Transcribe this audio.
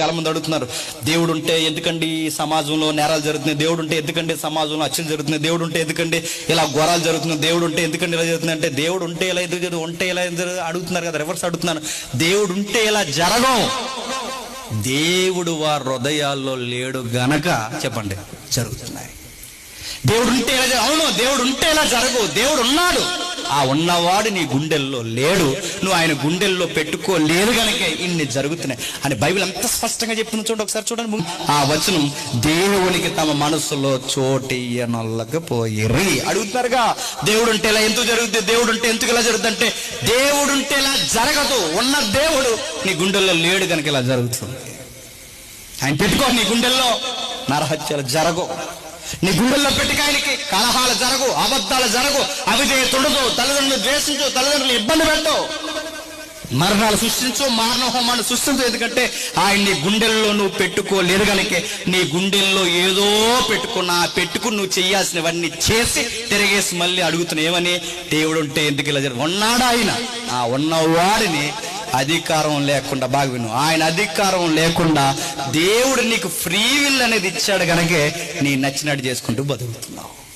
చాలా మంది అడుగుతున్నారు దేవుడు ఉంటే ఎందుకండి సమాజంలో నేరాలు జరుగుతున్నాయి? దేవుడు ఉంటే ఎందుకండి సమాజంలో అచ్చులు జరుగుతున్నాయి? దేవుడు ఉంటే ఎందుకండి ఇలా ఘోరాలు జరుగుతున్నాయి? దేవుడు ఉంటే ఎందుకండి ఇలా జరుగుతుంది అంటే దేవుడు ఉంటే ఇలా ఎందుకు జరుగు- ఉంటే ఇలా అడుగుతున్నారు కదా రివర్స్ అడుగుతున్నాను దేవుడు ఉంటే ఇలా జరగం దేవుడు వారి హృదయాల్లో లేడు గనక చెప్పండి జరుగుతున్నాయి. దేవుడు ఉంటే ఇలా అవును దేవుడు ఉంటే ఇలా జరగవు దేవుడు ఉన్నాడు ఆ ఉన్నవాడు నీ గుండెల్లో లేడు. నువ్వు ఆయన గుండెల్లో పెట్టుకోలేదు కనుక ఇన్ని జరుగుతున్నాయి. అని బైబిల్ ఎంత స్పష్టంగా చెప్తుంది చూడండి ఒకసారి చూడండి ఆ వచనం దేవునికి తమ మనసులో చోటియ్యనొల్లకపోయిరి. అడుగుతారుగా దేవుడు ఉంటే ఇలా ఎందుకు జరుగుతుంది దేవుడు ఉంటే ఎందుకు ఇలా జరుగుతుంది అంటే దేవుడు ఉంటే ఇలా జరగదు. ఉన్న దేవుడు నీ గుండెల్లో లేడు కనుక ఇలా జరుగుతుంది. ఆయన పెట్టుకో నీ గుండెల్లో. నరహత్యలు జరగవు. నీ గుండెల్లో పెట్టుక ఆయనకి కలహాలు జరగు అబద్ధాలు జరగు అవిధేయ తుడదు తల్లిదండ్రులు ద్వేషించు తల్లిదండ్రులు ఇబ్బంది పెట్టవు మరణాలు సృష్టించు మారణ హోమాన్ని సృష్టించు ఎందుకంటే ఆయన నీ గుండెల్లో నువ్వు పెట్టుకోలేదు కనుక నీ గుండెల్లో ఏదో పెట్టుకున్నా పెట్టుకుని నువ్వు చేయాల్సినవన్నీ చేసి తిరిగేసి మళ్ళీ అడుగుతున్నావు ఏమని? దేవుడు ఉంటే ఎందుకు ఇలా ఉన్నాడా ఆయన. ఆ ఉన్నవాడిని అధికారం లేకుండా బాగా విను. ఆయన అధికారం లేకుండా దేవుడు నీకు ఫ్రీ విల్ అనేది ఇచ్చాడు కనుక నీ నచ్చినట్టు చేసుకుంటూ బతుకుతున్నావు.